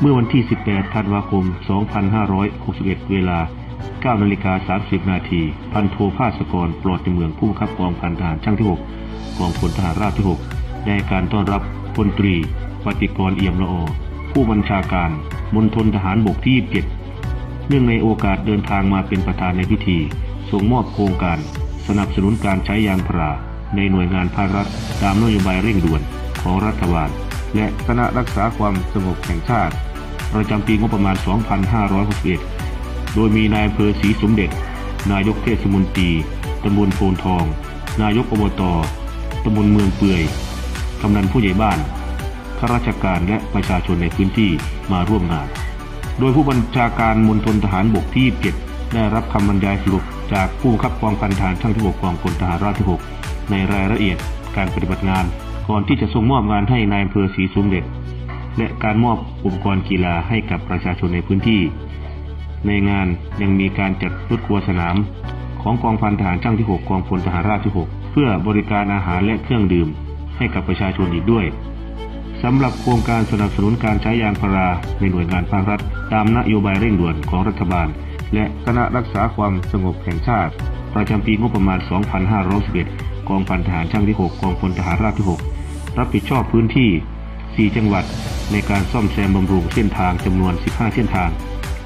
เมื่อวันที่ 18 ธันวาคม 2561 เวลา 9 นาฬิกา 30 นาที พันโทภาสกร ปลอดในเมืองผู้บังคับกองพันทหารช่างที่ 6 กองพลทหารราบที่ 6 ได้การต้อนรับพลตรี ปฏิกรเอี่ยมละอ ผู้บัญชาการ มณฑลทหารบกที่ 27 เนื่องในโอกาสเดินทางมาเป็นประธานในพิธี ส่งมอบโครงการ สนับสนุนการใช้ยางพารา ในหน่วยงานภาครัฐ ตามนโยบายเร่งด่วนของรัฐบาล และคณะรักษาความสงบแห่งชาติ ประจำปีงบประมาณ 2561 โดยมีนายอำเภอศรีสมเด็จ นายกเทศมนตรีตำบลโพนทอง นายกอบตตำบลเมืองเปื่อยกำนันผู้ใหญ่บ้านข้าราชการและประชาชนในพื้นที่มาร่วมงาน โดยผู้บัญชาการมณฑลทหารบกที่ 7 ได้รับคำบรรยายสรุป จากผู้บังคับกองพันทหารช่างที่ 6 กองพลทหารราบที่ 6 ในรายละเอียดการปฏิบัติงาน ก่อนที่จะส่งมอบงานให้นายอำเภอศรีสมเด็จ และการมอบอุปกรณ์กีฬาให้กับประชาชนในพื้นที่ ในงานยังมีการจัดรถครัวสนาม ของกองพันทหารช่างที่ 6 กองพลทหารราบที่ 6 เพื่อบริการอาหารและเครื่องดื่มให้กับประชาชนอีกด้วยสำหรับโครงการสนับสนุนการใช้ยางพาราในหน่วยงานภาครัฐ ตามนโยบายเร่งด่วนของรัฐบาล และคณะรักษาความสงบแห่งชาติ ประจำปีงบประมาณ 2511กองพันทหารช่างที่ 6 กองพลทหารราบที่ 6 รับผิดชอบพื้นที่ 4 จังหวัดในการซ่อมแซมบำรุงเส้นทางจำนวน 15 เส้นทาง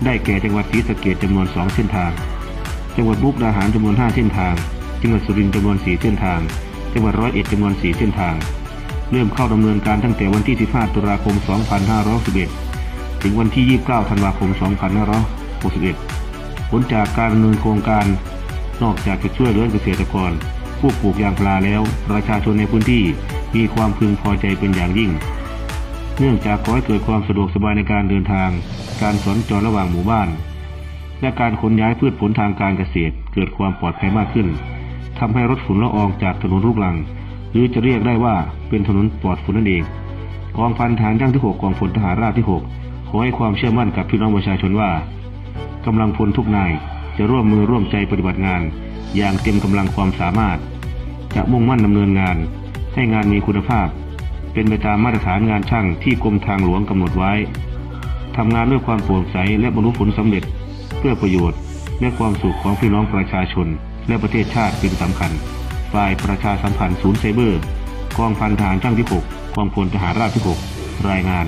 ได้แก่จังหวัดศรีสะเกษจำนวน 2 เส้นทาง จังหวัดมุกดาหารจำนวน 5 เส้นทาง จังหวัดสุรินทร์จำนวน 4 เส้นทาง จังหวัดร้อยเอ็ดจำนวน 4 เส้นทาง เริ่มเข้าดำเนินการตั้งแต่วันที่ 15 ตุลาคม 2561ถึงวันที่ 29 ธันวาคม 2561 ผลจากการดำเนินโครงการ นอกจากจะช่วยเหลือเกษตรกร ผู้ปลูกยางพาราแล้ว ประชาชนในพื้นที่มีความพึงพอใจเป็นอย่างยิ่ง เนื่องจากขอให้เกิดความสะดวกสบายในการเดินทาง การสัญจรระหว่างหมู่บ้าน และการขนย้ายพืชผลทางการเกษตร เกิดความปลอดภัยมากขึ้นทำให้ลดฝุ่นละอองจากถนนลูกรัง หรือจะเรียกได้ว่าเป็นถนนปลอดฝุ่นนั่นเองกองพันฐานช่างที่ 6 กองพลทหารราบที่ 6 ขอให้ความเชื่อมั่นกับพี่น้องประชาชนว่า กำลังพลทุกนายจะร่วมมือร่วมใจปฏิบัติงาน อย่างเต็มกำลังความสามารถ จะมุ่งมั่นดำเนินงาน ให้งานมีคุณภาพ เป็นไปตามมาตรฐานงานช่างที่กรมทางหลวงกำหนดไว้ทำงานด้วยความโปร่งใสและบรรลุผลสำเร็จ เพื่อประโยชน์ และความสุขของพี่น้องประชาชน และประเทศชาติเป็นสำคัญ ฝ่ายประชาสัมพันธ์ศูนย์ไซเบอร์ กองพันทหารช่างที่ 6 กองพลทหารราบที่ 6 รายงาน